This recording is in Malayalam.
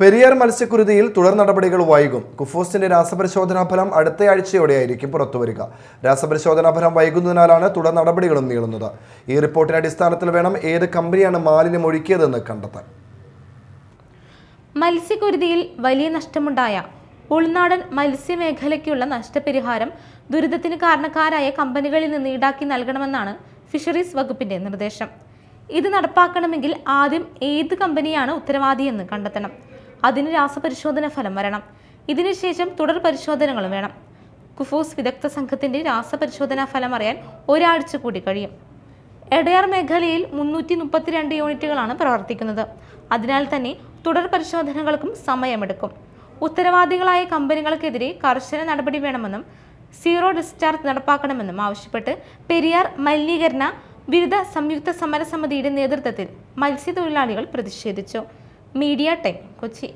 പെരിയാർ മത്സ്യക്കുരുതിയിൽ തുടർ നടപടികൾ വൈകും. കുഫോസിന്റെ രാസപരിശോധനാ ഫലം അടുത്ത ആഴ്ചയോടെയായിരിക്കും പുറത്തുവരിക. രാസപരിശോധനാ ഫലം വൈകുന്നതിനാലാണ് തുടർ നടപടികളും നീളുന്നത്. ഈ റിപ്പോർട്ടിന്റെ അടിസ്ഥാനത്തിൽ വേണം ഏത് കമ്പനിയാണ് മാലിന്യം ഒഴുക്കിയതെന്ന് കണ്ടെത്താൻ. മത്സ്യക്കുരുതിയിൽ വലിയ നഷ്ടമുണ്ടായ ഉൾനാടൻ മത്സ്യമേഖലയ്ക്കുള്ള നഷ്ടപരിഹാരം ദുരിതത്തിന് കാരണക്കാരായ കമ്പനികളിൽ നിന്ന് ഈടാക്കി നൽകണമെന്നാണ് ഫിഷറീസ് വകുപ്പിന്റെ നിർദ്ദേശം. ഇത് നടപ്പാക്കണമെങ്കിൽ ആദ്യം ഏത് കമ്പനിയാണ് ഉത്തരവാദിയെന്ന് കണ്ടെത്തണം. അതിന് രാസപരിശോധന ഫലം വരണം. ഇതിനുശേഷം തുടർ പരിശോധനകളും വേണം. കുഫൂസ് വിദഗ്ധ സംഘത്തിന്റെ രാസപരിശോധനാ ഫലം അറിയാൻ ഒരാഴ്ച കൂടി കഴിയും. എടയാർ മേഖലയിൽ മുന്നൂറ്റി മുപ്പത്തിരണ്ട് യൂണിറ്റുകളാണ് പ്രവർത്തിക്കുന്നത്. അതിനാൽ തന്നെ തുടർ പരിശോധനകൾക്കും സമയമെടുക്കും. ഉത്തരവാദികളായ കമ്പനികൾക്കെതിരെ കർശന നടപടി വേണമെന്നും സീറോ ഡിസ്ചാർജ് നടപ്പാക്കണമെന്നും ആവശ്യപ്പെട്ട് പെരിയാർ മലിനീകരണ വിരുദ്ധ സംയുക്ത സമരസമിതിയുടെ നേതൃത്വത്തിൽ മത്സ്യത്തൊഴിലാളികൾ പ്രതിഷേധിച്ചു. Media tech Kochi.